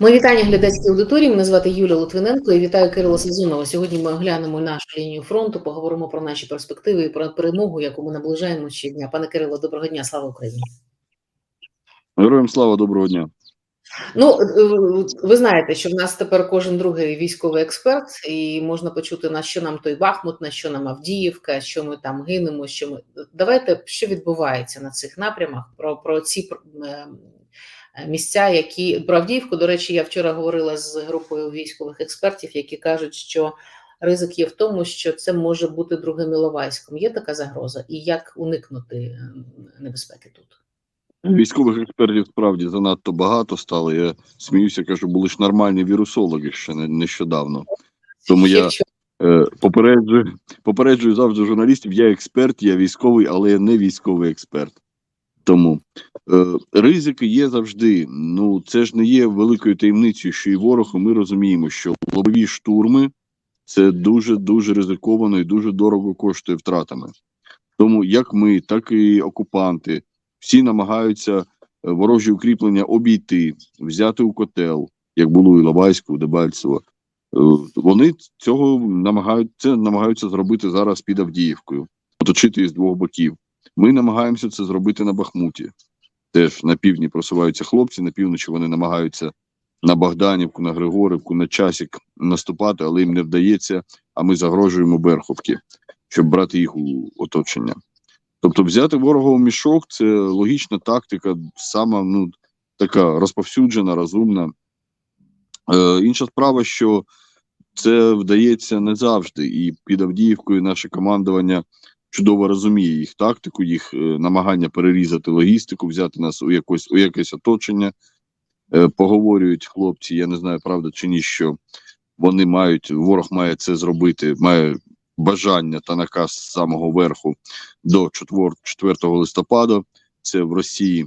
Ми вітання глядацькій аудиторії. Мене звати Юлія Литвиненко і вітаю Кирила Сезонова. Сьогодні ми оглянемо нашу лінію фронту, поговоримо про наші перспективи і про перемогу, яку ми наближаємо щодня. Пане Кирило, доброго дня, слава Україні. Героям слава доброго дня. Ну е, ви знаєте, що в нас тепер кожен другий військовий експерт, і можна почути на що нам той Бахмут, на що нам Авдіївка, що ми там гинемо. Що ми давайте що відбувається на цих напрямах, про, про ці е, місця, які про Авдіївку. До речі, я вчора говорила з групою військових експертів, які кажуть, що ризик є в тому, що це може бути другим Іловайськом. Є така загроза, і як уникнути е, небезпеки тут. Військових експертів справді занадто багато стало. Я сміюся, кажу, були ж нормальні вірусологи ще не- нещодавно. Тому я е, попереджую, попереджую завжди журналістів. Я експерт, я військовий, але я не військовий експерт. Тому е, ризики є завжди. Ну це ж не є великою таємницею, що і ворог, і ми розуміємо, що лобові штурми це дуже дуже ризиковано і дуже дорого коштує втратами. Тому як ми, так і окупанти, всі намагаються е, ворожі укріплення обійти, взяти у котел, як було у Іловайську, у Дебальцево. Е, Вони цього намагаються намагаються зробити зараз під Авдіївкою, оточити з двох боків. Ми намагаємося це зробити на Бахмуті. Теж на півдні просуваються хлопці, на півночі вони намагаються на Богданівку, на Григорівку, на часік наступати, але їм не вдається. А ми загрожуємо Берховки, щоб брати їх у оточення. Тобто, взяти ворога у мішок це логічна тактика, сама ну така розповсюджена, розумна. Е, інша справа, що це вдається не завжди, і під Авдіївкою наше командування чудово розуміє їх тактику, їх е, намагання перерізати логістику, взяти нас у якось у якесь оточення. Е, поговорюють хлопці, я не знаю, правда чи ні, що вони мають, ворог має це зробити, має бажання та наказ з самого верху до 4, 4 листопада. Це в Росії,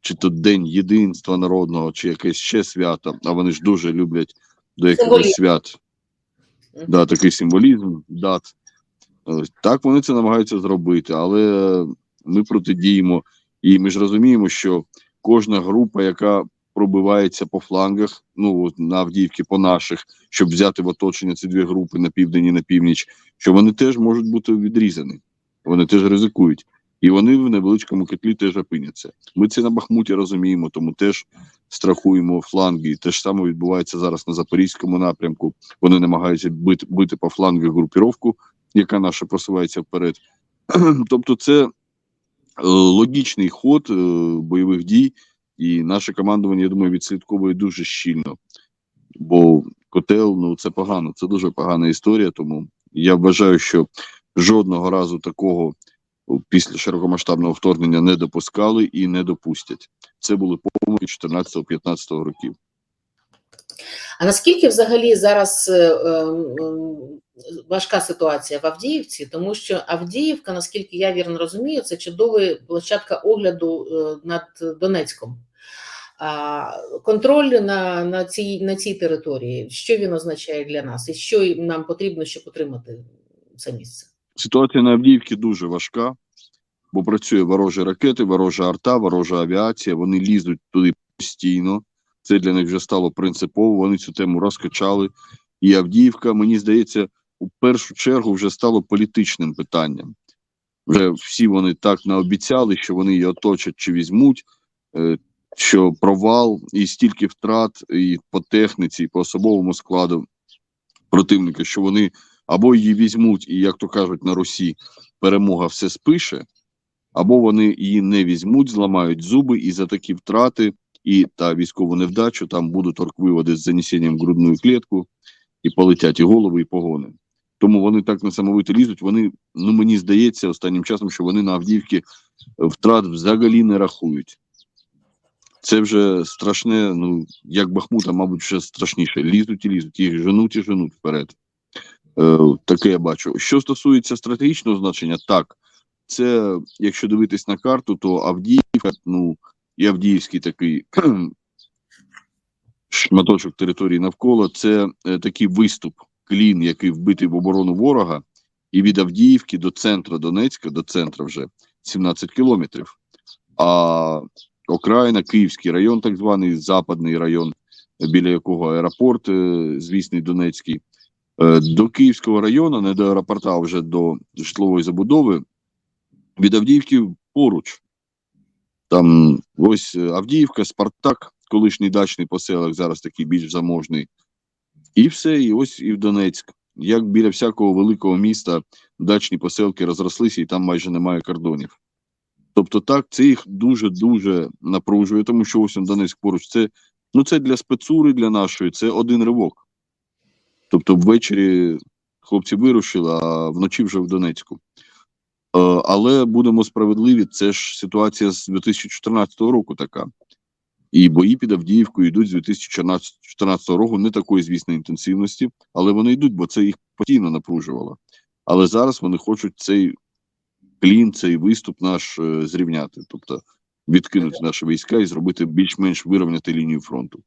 чи то День єдинства народного, чи якесь ще свято. А вони ж дуже люблять до якихось свят. Да, такий символізм, дат. Е, Так вони це намагаються зробити, але ми протидіємо. І ми ж розуміємо, що кожна група, яка пробивається по флангах, ну на Авдіївці, по наших, щоб взяти в оточення ці дві групи на південь і на північ, що вони теж можуть бути відрізані. Вони теж ризикують. І вони в невеличкому котлі теж опиняться. Ми це на Бахмуті розуміємо, тому теж страхуємо фланги. Те ж саме відбувається зараз на запорізькому напрямку. Вони намагаються бити, бити по флангах групіровку, яка наша просувається вперед. тобто, це е, логічний ход е, бойових дій, і наше командування, я думаю, відслідковує дуже щільно. Бо котел, ну це погано, це дуже погана історія. Тому я вважаю, що жодного разу такого після широкомасштабного вторгнення не допускали і не допустять. Це були помилки 14-15 років. А наскільки взагалі зараз е, е, важка ситуація в Авдіївці? Тому що Авдіївка, наскільки я вірно розумію, це чудова площадка огляду е, над Донецьком. Контроль на, на, цій, на цій території, що він означає для нас, і що нам потрібно, щоб отримати це місце? Ситуація на Авдіївці дуже важка, бо працює ворожі ракети, ворожа арта, ворожа авіація. Вони лізуть туди постійно. Це для них вже стало принципово. Вони цю тему розкачали. І Авдіївка, мені здається, у першу чергу вже стало політичним питанням. Вже всі вони так наобіцяли, що вони її оточать чи візьмуть. е, Що провал і стільки втрат і по техніці, і по особовому складу противника, що вони або її візьмуть, і, як то кажуть на Русі, перемога все спише, або вони її не візьмуть, зламають зуби, і за такі втрати і та військову невдачу там будуть оргвиводи з занесенням в грудну клітку, і полетять і голови, і погони. Тому вони так несамовито лізуть. Вони, ну мені здається, останнім часом, що вони на Авдіївці втрат взагалі не рахують. Це вже страшне, ну як Бахмута, мабуть, ще страшніше. Лізуть і лізуть, їх женуть і женуть вперед. Е, таке я бачу. Що стосується стратегічного значення, так це якщо дивитись на карту, то Авдіївка, ну і Авдіївський такий шматочок території навколо, це е, такий виступ, клін, який вбитий в оборону ворога, і від Авдіївки до центру Донецька, до центру вже 17 кілометрів. А окраїна, Київський район, так званий Западний район, біля якого аеропорт, е, звісний Донецький, е, до Київського району, не до аеропорта, а вже до житлової забудови, від Авдіївки поруч. Там ось е, Авдіївка, Спартак, колишній дачний поселок, зараз такий більш заможний. І все, і ось і в Донецьк. Як біля всякого великого міста дачні поселки розрослися, і там майже немає кордонів. Тобто, так, це їх дуже-дуже напружує, тому що ось он Донецьк поруч. Це, ну, це для спецури, для нашої, це один ривок. Тобто, ввечері хлопці вирушили, а вночі вже в Донецьку. Е, але будемо справедливі, це ж ситуація з 2014 року така. І бої під Авдіївкою йдуть з 2014 року, не такої, звісно, інтенсивності, але вони йдуть, бо це їх постійно напружувало. Але зараз вони хочуть цей клін, цей виступ наш е, зрівняти, тобто відкинути наші війська і зробити більш-менш вирівняти лінію фронту.